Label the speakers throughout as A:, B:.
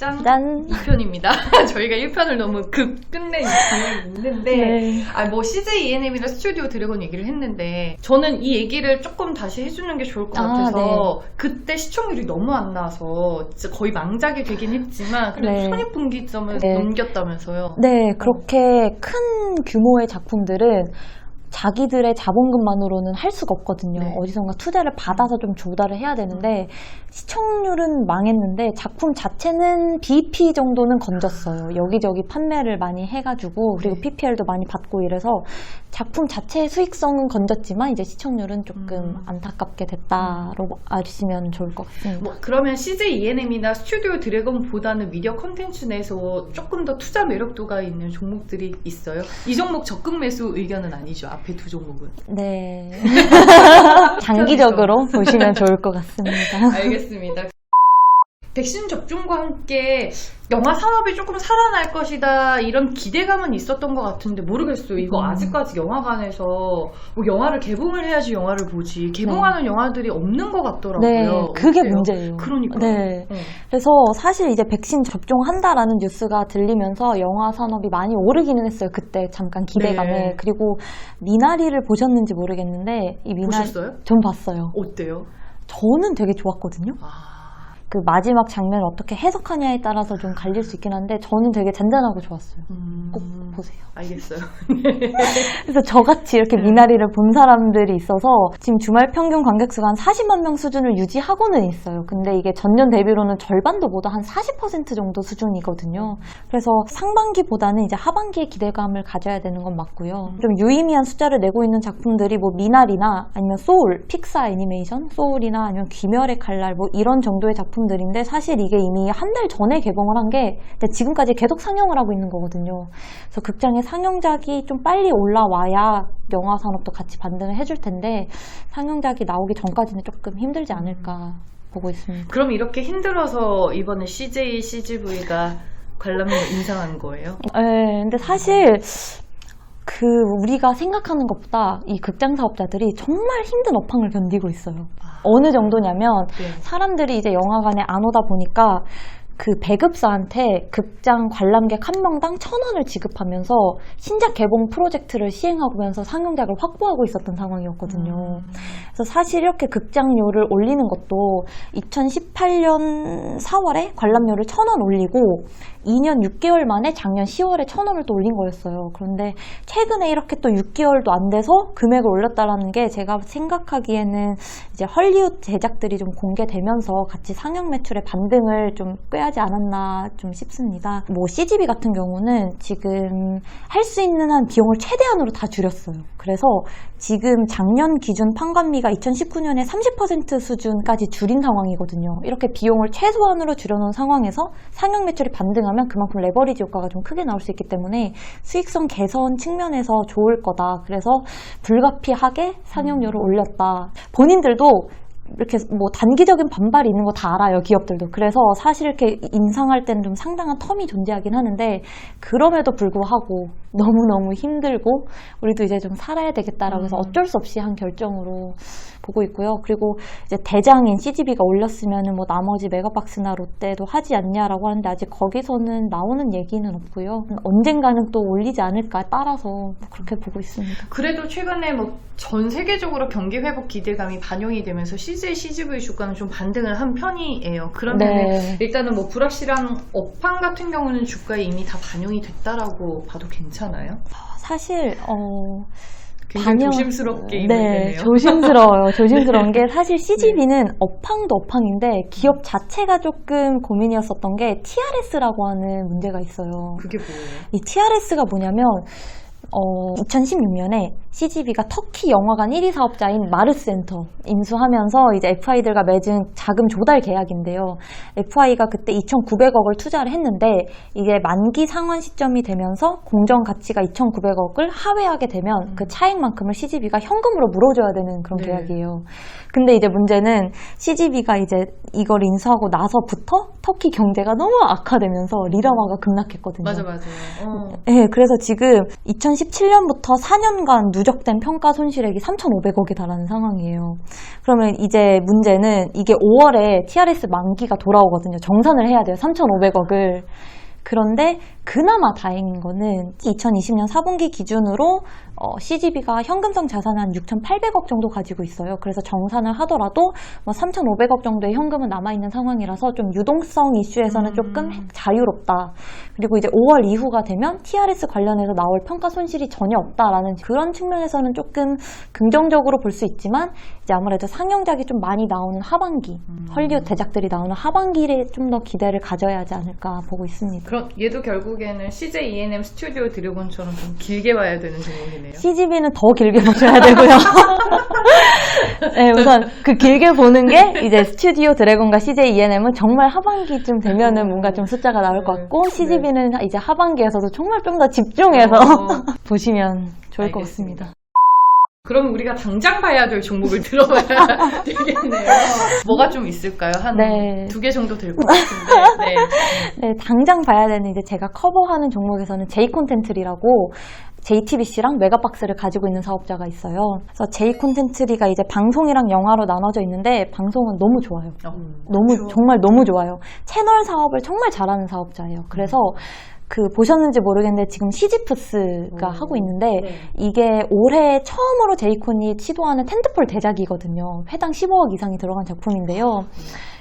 A: 짠!
B: 짠.
A: 2편입니다. 저희가 1편을 너무 급 끝낸 경향이 있는데,
B: 네.
A: 아, 뭐 CJ ENM이나 스튜디오 드래곤 얘기를 했는데, 저는 이 얘기를 조금 다시 해주는 게 좋을 것
B: 아,
A: 같아서,
B: 네.
A: 그때 시청률이 너무 안 나와서, 진짜 거의 망작이 되긴 했지만, 그래도
B: 네.
A: 손익분기점을
B: 네.
A: 넘겼다면서요.
B: 네, 그렇게 큰 규모의 작품들은 자기들의 자본금만으로는 할 수가 없거든요.
A: 네.
B: 어디선가 투자를 받아서 좀 조달을 해야 되는데 시청률은 망했는데 작품 자체는 BP 정도는 건졌어요. 여기저기 판매를 많이 해가지고 그리고
A: 네.
B: PPL도 많이 받고 이래서 작품 자체의 수익성은 건졌지만 이제 시청률은 조금
A: 음.
B: 안타깝게 됐다로 아시면 좋을 것 같습니다.
A: 뭐 그러면 CJ ENM이나 스튜디오 드래곤보다는 미디어 컨텐츠 내에서 조금 더 투자 매력도가 있는 종목들이 있어요? 이 종목 적극 매수 의견은 아니죠. 앞에 두 종목은.
B: 네. 장기적으로 보시면 좋을 것 같습니다.
A: 알겠습니다. 백신 접종과 함께 영화 산업이 조금 살아날 것이다 이런 기대감은 있었던 것 같은데 모르겠어요. 이거
B: 음.
A: 아직까지 영화관에서 뭐 영화를 개봉을 해야지 영화를 보지 개봉하는 영화들이 없는 것 같더라고요.
B: 네, 그게
A: 어때요?
B: 문제예요.
A: 그러니까.
B: 네. 그래서 사실 이제 백신 접종한다라는 뉴스가 들리면서 영화 산업이 많이 오르기는 했어요. 그때 잠깐 기대감에.
A: 네.
B: 그리고 미나리를 보셨는지 모르겠는데 이 미나리
A: 보셨어요?
B: 전 봤어요.
A: 어때요?
B: 저는 되게 좋았거든요.
A: 아,
B: 그 마지막 장면을 어떻게 해석하냐에 따라서 좀 갈릴 수 있긴 한데 저는 되게 잔잔하고 좋았어요.
A: 음,
B: 꼭 보세요.
A: 알겠어요.
B: 그래서 저같이 이렇게
A: 네.
B: 미나리를 본 사람들이 있어서 지금 주말 평균 관객 수가 한 40만 명 수준을 유지하고는 있어요. 근데 이게 전년 대비로는 절반도 못한40% 정도 수준이거든요. 그래서 상반기보다는 이제 하반기에 기대감을 가져야 되는 건 맞고요. 좀 유의미한 숫자를 내고 있는 작품들이 뭐 미나리나 아니면 소울, 픽사 애니메이션, 소울이나 아니면 귀멸의 칼날 뭐 이런 정도의 작품 들인데 사실 이게 이미 한 달 전에 개봉을 한 게 지금까지 계속 상영을 하고 있는 거거든요. 그래서 극장에 상영작이 좀 빨리 올라와야 영화 산업도 같이 반등을 해줄 텐데 상영작이 나오기 전까지는 조금 힘들지 않을까 보고 있습니다.
A: 그럼 이렇게 힘들어서 이번에 CJ, CGV가 관람료 인상한 거예요?
B: 네, 근데 사실 그 우리가 생각하는 것보다 이 극장 사업자들이 정말 힘든 업황을 견디고 있어요. 어느 정도냐면
A: 네.
B: 사람들이 이제 영화관에 안 오다 보니까 그 배급사한테 극장 관람객 한 명당 천 원을 지급하면서 신작 개봉 프로젝트를 시행하면서 상영작을 확보하고 있었던 상황이었거든요.
A: 음.
B: 그래서 사실 이렇게 극장료를 올리는 것도 2018년 4월에 관람료를 천 원 올리고 2년 6개월 만에 작년 10월에 천 원을 또 올린 거였어요. 그런데 최근에 이렇게 또 6개월도 안 돼서 금액을 올렸다라는 게 제가 생각하기에는 이제 헐리우드 제작들이 좀 공개되면서 같이 상영 매출의 반등을 좀 꾀하지 않았나 좀 싶습니다. 뭐 CGV 같은 경우는 지금 할 수 있는 한 비용을 최대한으로 다 줄였어요. 그래서 지금 작년 기준 판관비가 2019년에 30% 수준까지 줄인 상황이거든요. 이렇게 비용을 최소한으로 줄여놓은 상황에서 상영 매출이 반등하면 그만큼 레버리지 효과가 좀 크게 나올 수 있기 때문에 수익성 개선 측면에서 좋을 거다. 그래서 불가피하게 상영료를 올렸다. 본인들도 이렇게 뭐 단기적인 반발이 있는 거 다 알아요 기업들도 그래서 사실 이렇게 인상할 때는 좀 상당한 텀이 존재하긴 하는데 그럼에도 불구하고 너무너무 힘들고 우리도 이제 좀 살아야 되겠다라고 해서
A: 음.
B: 어쩔 수 없이 한 결정으로 보고 있고요 그리고 이제 대장인 CGV가 올렸으면은 뭐 나머지 메가박스나 롯데도 하지 않냐라고 하는데 아직 거기서는 나오는 얘기는 없고요 언젠가는 또 올리지 않을까 따라서 뭐 그렇게 보고 있습니다
A: 그래도 최근에 뭐 전 세계적으로 경기 회복 기대감이 반영이 되면서 CJ, CGV 주가는 좀 반등을 한 편이에요. 그러면
B: 네.
A: 일단은 뭐 불확실한 업황 같은 경우는 주가에 이미 다 반영이 됐다라고 봐도 괜찮아요?
B: 사실 어
A: 굉장히
B: 반영-
A: 조심스럽게
B: 네,
A: 이야기되네요.
B: 조심스러워요. 조심스러운 게 사실 CGV는 업황도 업황인데 기업 자체가 조금 고민이었었던 게 TRS라고 하는 문제가 있어요.
A: 그게 뭐예요?
B: 이 TRS가 뭐냐면 어, 2016년에 CGV가 터키 영화관 1위 사업자인 마르센터 인수하면서 이제 FI들과 맺은 자금 조달 계약인데요. FI가 그때 2,900억을 투자를 했는데 이게 만기 상환 시점이 되면서 공정 가치가 2,900억을 하회하게 되면 그 차액만큼을 CGV가 현금으로 물어줘야 되는 그런
A: 네.
B: 계약이에요. 근데 이제 문제는 CGV가 이제 이걸 인수하고 나서부터 터키 경제가 너무 악화되면서 리라화가 급락했거든요.
A: 맞아, 맞아. 어.
B: 네, 그래서 지금 2017년부터 4년간 누적된 평가 손실액이 3,500억에 달하는 상황이에요. 그러면 이제 문제는 이게 5월에 TRS 만기가 돌아오거든요. 정산을 해야 돼요. 3,500억을. 그런데 그나마 다행인 거는 2020년 4분기 기준으로 어, CGV가 현금성 자산을 한 6,800억 정도 가지고 있어요. 그래서 정산을 하더라도 뭐 3,500억 정도의 현금은 남아있는 상황이라서 좀 유동성 이슈에서는
A: 음.
B: 조금 자유롭다. 그리고 이제 5월 이후가 되면 TRS 관련해서 나올 평가 손실이 전혀 없다라는 그런 측면에서는 조금 긍정적으로 볼 수 있지만 이제 아무래도 상영작이 좀 많이 나오는 하반기,
A: 음.
B: 헐리우드 대작들이 나오는 하반기에 좀 더 기대를 가져야 하지 않을까 보고 있습니다.
A: 그럼 얘도 결국 에는 CJ E&M 스튜디오 드래곤처럼 좀 길게 봐야 되는 종목이네요.
B: CGV는 더 길게 보셔야 되고요. 네, 우선 그 길게 보는 게 이제 스튜디오 드래곤과 CJ E&M은 정말 하반기쯤 되면은 뭔가 좀 숫자가 나올 것 같고
A: 네.
B: CGV는 이제 하반기에서도 정말 좀 더 집중해서
A: 어,
B: 보시면 좋을 것
A: 알겠습니다.
B: 같습니다.
A: 그럼 우리가 당장 봐야 될 종목을 들어봐야 되겠네요. 뭐가 좀 있을까요? 한
B: 네.
A: 두 개 정도 될 것 같은데. 네.
B: 네, 당장 봐야 되는 이제 제가 커버하는 종목에서는 J 콘텐츠리라고 JTBC랑 메가박스를 가지고 있는 사업자가 있어요. 그래서 J 콘텐츠리가 이제 방송이랑 영화로 나눠져 있는데 방송은 너무 좋아요.
A: 어,
B: 너무
A: 그렇죠.
B: 정말 너무 좋아요. 채널 사업을 정말 잘하는 사업자예요. 그래서 그 보셨는지 모르겠는데 지금 시지프스가
A: 오.
B: 하고 있는데
A: 네.
B: 이게 올해 처음으로 제이콘이 시도하는 텐트폴 대작이거든요. 회당 15억 이상이 들어간 작품인데요.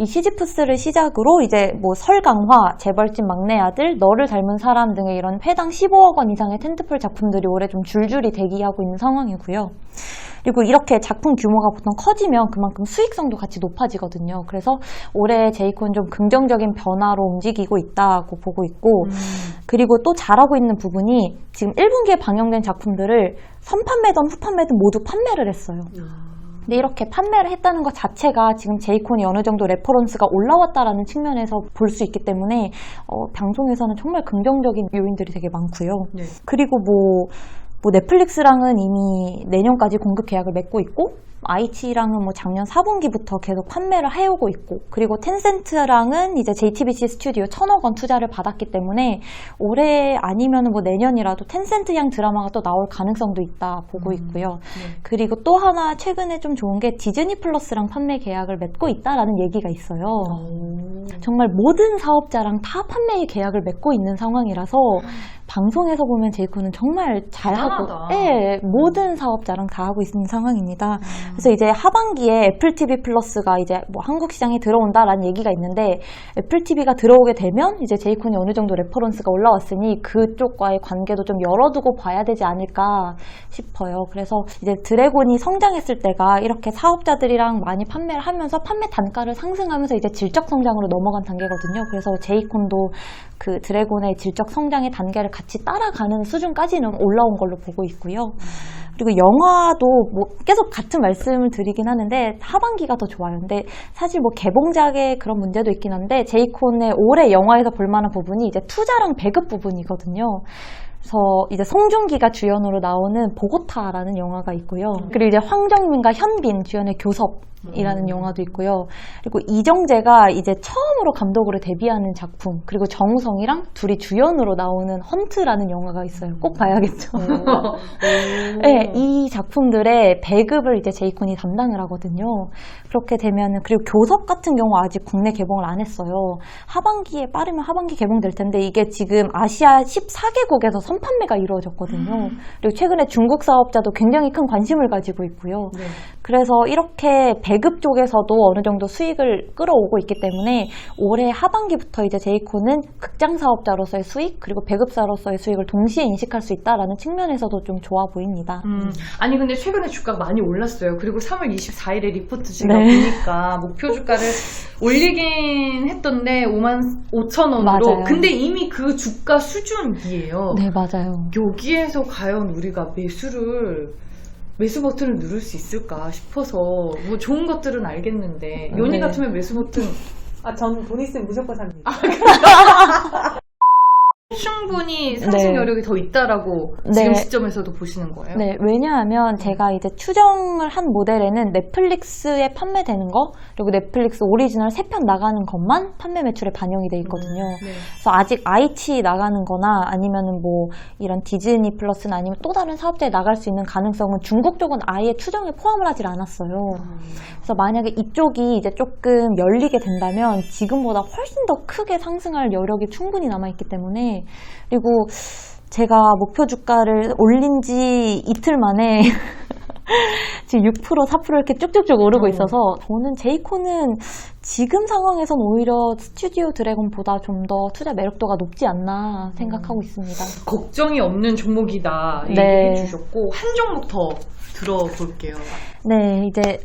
B: 이 시지프스를 시작으로 이제 뭐 설강화, 재벌집 막내 아들, 너를 닮은 사람 등의 이런 회당 15억 원 이상의 텐트폴 작품들이 올해 좀 줄줄이 대기하고 있는 상황이고요. 그리고 이렇게 작품 규모가 보통 커지면 그만큼 수익성도 같이 높아지거든요. 그래서 올해 제이콘 좀 긍정적인 변화로 움직이고 있다고 보고 있고,
A: 음,
B: 그리고 또 잘하고 있는 부분이 지금 1분기에 방영된 작품들을 선판매든 후판매든 모두 판매를 했어요. 근데 이렇게 판매를 했다는 것 자체가 지금 제이콘이 어느 정도 레퍼런스가 올라왔다라는 측면에서 볼 수 있기 때문에 어, 방송에서는 정말 긍정적인 요인들이 되게 많고요.
A: 네.
B: 그리고 뭐, 뭐 넷플릭스랑은 이미 내년까지 공급 계약을 맺고 있고 IT랑은 뭐 작년 4분기부터 계속 판매를 해오고 있고 그리고 텐센트랑은 이제 JTBC 스튜디오 천억 원 투자를 받았기 때문에 올해 아니면 뭐 내년이라도 텐센트양 드라마가 또 나올 가능성도 있다 보고
A: 음.
B: 있고요.
A: 네.
B: 그리고 또 하나 최근에 좀 좋은 게 디즈니 플러스랑 판매 계약을 맺고 있다라는 얘기가 있어요.
A: 오.
B: 정말 모든 사업자랑 다 판매 계약을 맺고 있는 상황이라서 방송에서 보면 제이코는 정말 잘하고. 예, 모든 사업자랑 다 하고 있는 상황입니다.
A: 음.
B: 그래서 이제 하반기에 애플 TV 플러스가 이제 뭐 한국 시장에 들어온다라는 얘기가 있는데 애플 TV가 들어오게 되면 이제 제이콘이 어느 정도 레퍼런스가 올라왔으니 그쪽과의 관계도 좀 열어두고 봐야 되지 않을까 싶어요. 그래서 이제 드래곤이 성장했을 때가 이렇게 사업자들이랑 많이 판매를 하면서 판매 단가를 상승하면서 이제 질적 성장으로 넘어간 단계거든요. 그래서 제이콘도 그 드래곤의 질적 성장의 단계를 같이 따라가는 수준까지는 올라온 걸로 보고 있고요. 그리고 영화도 뭐 계속 같은 말씀을 드리긴 하는데 하반기가 더 좋아요. 근데 사실 뭐 개봉작의 그런 문제도 있긴 한데 제이콘의 올해 영화에서 볼 만한 부분이 이제 투자랑 배급 부분이거든요. 그래서 이제 송중기가 주연으로 나오는 보고타라는 영화가 있고요. 그리고 이제 황정민과 현빈 주연의 교섭 이라는
A: 음.
B: 영화도 있고요. 그리고 이정재가 이제 처음으로 감독으로 데뷔하는 작품, 그리고 정우성이랑 둘이 주연으로 나오는 헌트라는 영화가 있어요. 꼭 봐야겠죠. 네, 이 작품들의 배급을 이제 제이콘이 담당을 하거든요. 그렇게 되면 그리고 교섭 같은 경우 아직 국내 개봉을 안 했어요. 하반기에 빠르면 하반기 개봉될 텐데 이게 지금 아시아 14개국에서 선판매가 이루어졌거든요. 그리고 최근에 중국 사업자도 굉장히 큰 관심을 가지고 있고요.
A: 네.
B: 그래서 이렇게 배급 쪽에서도 어느 정도 수익을 끌어오고 있기 때문에 올해 하반기부터 이제 제이콘은 극장 사업자로서의 수익 그리고 배급사로서의 수익을 동시에 인식할 수 있다라는 측면에서도 좀 좋아 보입니다.
A: 음, 아니 근데 최근에 주가가 많이 올랐어요. 그리고 3월 24일에 리포트 제가
B: 네.
A: 보니까 목표 주가를 올리긴 했던데 5만 5천 원으로.
B: 맞아요.
A: 근데 이미 그 주가 수준이에요.
B: 네, 맞아요.
A: 여기에서 과연 우리가 매수를 매수 버튼을 누를 수 있을까 싶어서 뭐 좋은 것들은 알겠는데 연희
B: 네.
A: 같으면 매수 버튼
C: 아, 전 돈 있으면 무조건 삽니다.
A: 충분히 상승
B: 네.
A: 여력이 더 있다라고
B: 네.
A: 지금 시점에서도 보시는 거예요?
B: 네, 왜냐하면 제가 이제 추정을 한 모델에는 넷플릭스에 판매되는 거, 그리고 넷플릭스 오리지널 3편 나가는 것만 판매 매출에 반영이 돼 있거든요.
A: 네.
B: 그래서 아직 아이치 나가는 거나 아니면은 뭐 이런 디즈니 플러스나 아니면 또 다른 사업자에 나갈 수 있는 가능성은 중국 쪽은 아예 추정에 포함을 하질 않았어요. 그래서 만약에 이쪽이 이제 조금 열리게 된다면 지금보다 훨씬 더 크게 상승할 여력이 충분히 남아 있기 때문에 그리고 제가 목표 주가를 올린 지 이틀 만에 지금 6% 4% 이렇게 쭉쭉쭉 오르고
A: 어.
B: 있어서 저는 제이코는 지금 상황에선 오히려 스튜디오 드래곤보다 좀 더 투자 매력도가 높지 않나 생각하고 있습니다.
A: 걱정이 없는 종목이다
B: 네.
A: 얘기해 주셨고 한 종목 더 들어볼게요.
B: 네, 이제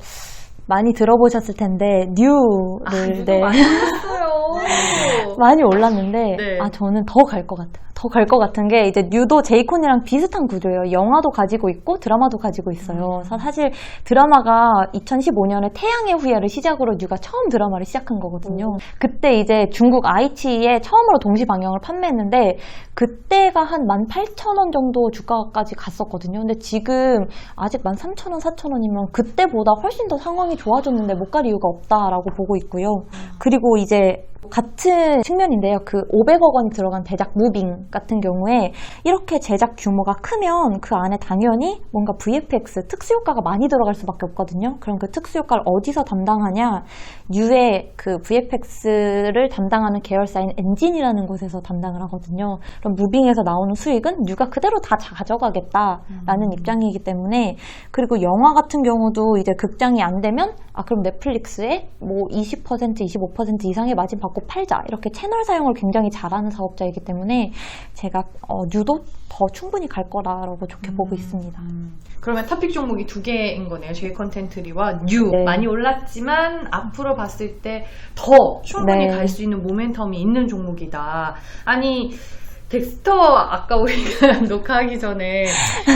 B: 많이 들어보셨을 텐데 뉴를
A: 아,
B: 네.
A: 많이.
B: 많이 올랐는데
A: 네.
B: 아 저는 더 갈 것 같아요. 더 갈 것 같은 게 이제 뉴도 제이콘이랑 비슷한 구조예요. 영화도 가지고 있고 드라마도 가지고 있어요. 그래서 사실 드라마가 2015년에 태양의 후예를 시작으로 뉴가 처음 드라마를 시작한 거거든요. 그때 이제 중국 아이치에 처음으로 동시 방영을 판매했는데 그때가 한 18,000원 정도 주가까지 갔었거든요. 근데 지금 아직 13,000원, 4,000원이면 그때보다 훨씬 더 상황이 좋아졌는데 못 갈 이유가 없다라고 보고 있고요. 그리고 이제 같은 측면인데요. 그 500억 원이 들어간 대작 무빙 같은 경우에 이렇게 제작 규모가 크면 그 안에 당연히 뭔가 VFX 특수효과가 많이 들어갈 수밖에 없거든요. 그럼 그 특수효과를 어디서 담당하냐? 뉴의 그 VFX를 담당하는 계열사인 엔진이라는 곳에서 담당을 하거든요. 그럼 무빙에서 나오는 수익은 뉴가 그대로 다 가져가겠다라는 입장이기 때문에 그리고 영화 같은 경우도 이제 극장이 안 되면 아 그럼 넷플릭스에 뭐 20% 25% 이상의 마진 받고 팔자 이렇게 채널 사용을 굉장히 잘하는 사업자이기 때문에 제가 어, 뉴도 더 충분히 갈 거라고 좋게 보고 있습니다.
A: 음, 그러면 탑픽 종목이 두 개인 거네요. J 컨텐트리와 뉴
B: 네.
A: 많이 올랐지만 앞으로 봤을 때 더 충분히
B: 네.
A: 갈수 있는 모멘텀이 있는 종목이다. 아니 덱스터 아까 우리가 녹화하기 전에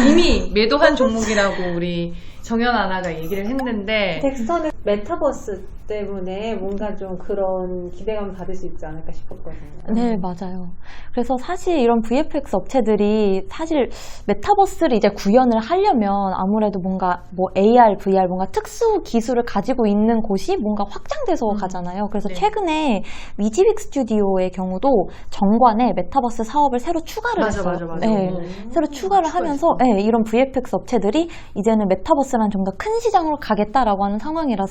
A: 이미 매도한 종목이라고 우리 정연 아나가 얘기를 했는데
C: 덱스터는 메타버스 때문에 뭔가 좀 그런 기대감 받을 수 있지 않을까 싶었거든요.
B: 네, 맞아요. 그래서 사실 이런 VFX 업체들이 사실 메타버스를 이제 구현을 하려면 아무래도 뭔가 뭐 AR, VR 뭔가 특수 기술을 가지고 있는 곳이 뭔가 확장돼서
A: 음.
B: 가잖아요. 그래서
A: 네.
B: 최근에 미지빅 스튜디오의 경우도 정관에 메타버스 사업을 새로 추가를
A: 맞아
B: 했어요.
A: 맞아 맞아.
B: 네.
A: 어.
B: 새로 추가를 하면서 네, 이런 VFX 업체들이 이제는 메타버스란 좀더 큰 시장으로 가겠다라고 하는 상황이라서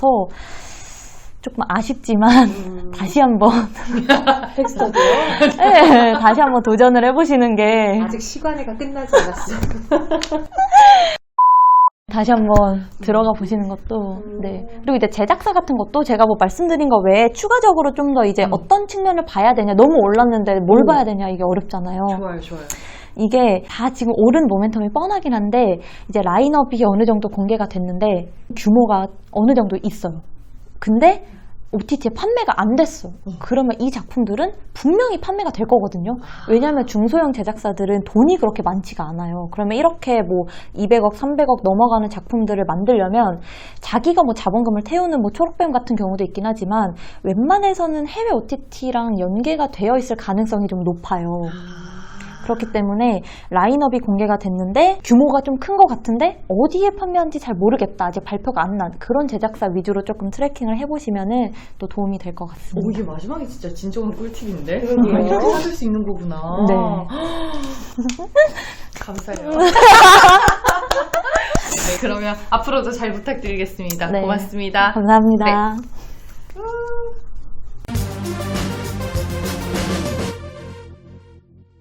B: 조금 아쉽지만
C: 음,
B: 다시 한번
C: 덱스터도요?
B: 네, 다시 한번 도전을 해보시는 게
C: 아직 시간회가 끝나지 않았어요.
B: 다시 한번 들어가 보시는 것도 네 그리고 이제 제작사 같은 것도 제가 뭐 말씀드린 거 외에 추가적으로 좀 더 이제
A: 음.
B: 어떤 측면을 봐야 되냐 너무 올랐는데 뭘
A: 음.
B: 봐야 되냐 이게 어렵잖아요
A: 좋아요 좋아요.
B: 이게 다 지금 오른 모멘텀이 뻔하긴 한데 이제 라인업이 어느 정도 공개가 됐는데 규모가 어느 정도 있어요 근데 OTT에 판매가 안 됐어. 그러면 이 작품들은 분명히 판매가 될 거거든요. 왜냐하면 중소형 제작사들은 돈이 그렇게 많지가 않아요. 그러면 이렇게 뭐 200억, 300억 넘어가는 작품들을 만들려면 자기가 뭐 자본금을 태우는 뭐 초록뱀 같은 경우도 있긴 하지만 웬만해서는 해외 OTT랑 연계가 되어 있을 가능성이 좀 높아요. 그렇기 때문에 라인업이 공개가 됐는데 규모가 좀 큰 것 같은데 어디에 판매한지 잘 모르겠다. 아직 발표가 안 난 그런 제작사 위주로 조금 트래킹을 해보시면은 또 도움이
A: 될것오
B: 같습니다.
A: 이게 마지막에 진짜 진정한 꿀팁인데. 이렇게 찾을 수 있는 거구나.
B: 네.
A: 감사해요. 네, 그러면 앞으로도 잘 부탁드리겠습니다.
B: 네.
A: 고맙습니다.
B: 감사합니다.